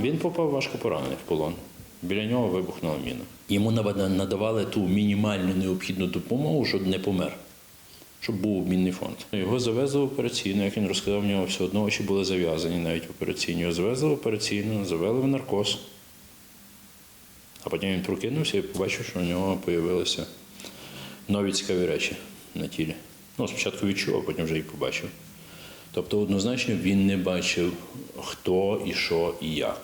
Він попав важко поранений в полон. Біля нього вибухнула міна. Йому надавали ту мінімальну необхідну допомогу, щоб не помер, щоб був обмінний фонд. Його завезли в операційну, як він розказав, в нього все одно очі були зав'язані навіть в операційну. Його завезли в операційну, завели в наркоз. А потім він прокинувся і побачив, що у нього з'явилися нові цікаві речі на тілі. Ну, спочатку відчув, а потім вже їх побачив. Тобто, однозначно, він не бачив, хто і що і як.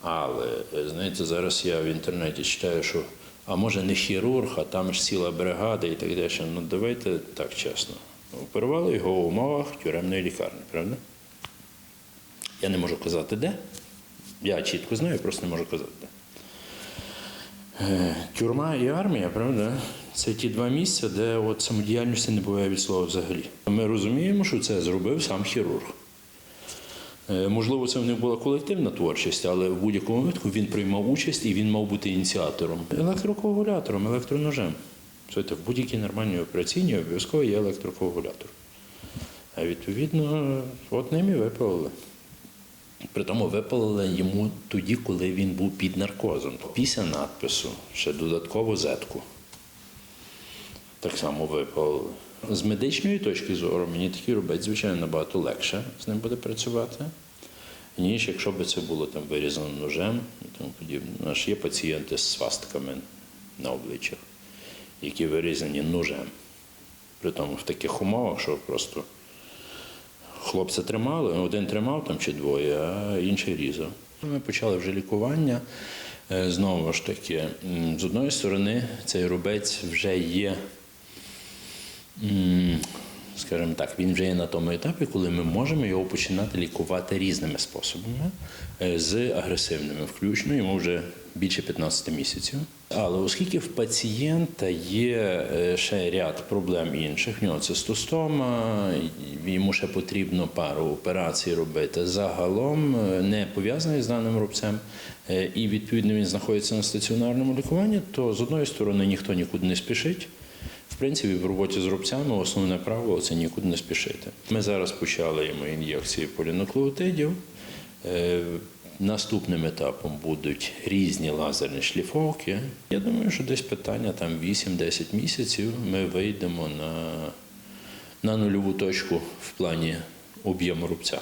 Але, е, знаєте, зараз я в інтернеті читаю, що а може не хірург, а там ж ціла бригада і так далі. Ну давайте так чесно. Оперували його в умовах тюремної лікарні, правда? Я не можу казати де. Я чітко знаю, просто не можу казати де. Е, Тюрма і армія, правда, це ті два місця, де от самодіяльності не буває від слова взагалі. Ми розуміємо, що це зробив сам хірург. Е, Можливо, це в них була колективна творчість, але в будь-якому випадку він приймав участь і він мав бути ініціатором. Електрокоагулятором, електроножем. Це в будь-якій нормальній операційній обов'язково є електрокоагулятор. А відповідно, от ним і випалили. Притому випалили йому тоді, коли він був під наркозом. Після надпису ще додатково зетку. Так само випалили. З медичної точки зору мені такий робити, звичайно, набагато легше з ним буде працювати, ніж якщо б це було там вирізано ножем і тому подібне. У нас є пацієнти з свастиками на обличчях, які вирізані ножем. Притому в таких умовах, що просто хлопця тримали, один тримав там чи двоє, а інший різав. Ми почали вже лікування. Е, Знову ж таки, з одної сторони, цей рубець вже є, скажімо так, він вже є на тому етапі, коли ми можемо його починати лікувати різними способами, е, з агресивними, включно йому вже більше 15 місяців. Але оскільки в пацієнта є е, ще ряд проблем інших, в нього цистостома, і йому ще потрібно пару операцій робити загалом, е, не пов'язаний з даним рубцем, і відповідно він знаходиться на стаціонарному лікуванні, то з одної сторони ніхто нікуди не спішить. Принципі, в роботі з рубцями основне правило це нікуди не спішити. Ми зараз почали йому ін'єкції полінуклеотидів. Е, Наступним етапом будуть різні лазерні шліфовки. Я думаю, що десь питання там 8-10 місяців ми вийдемо на, на нульову точку в плані об'єму рубця.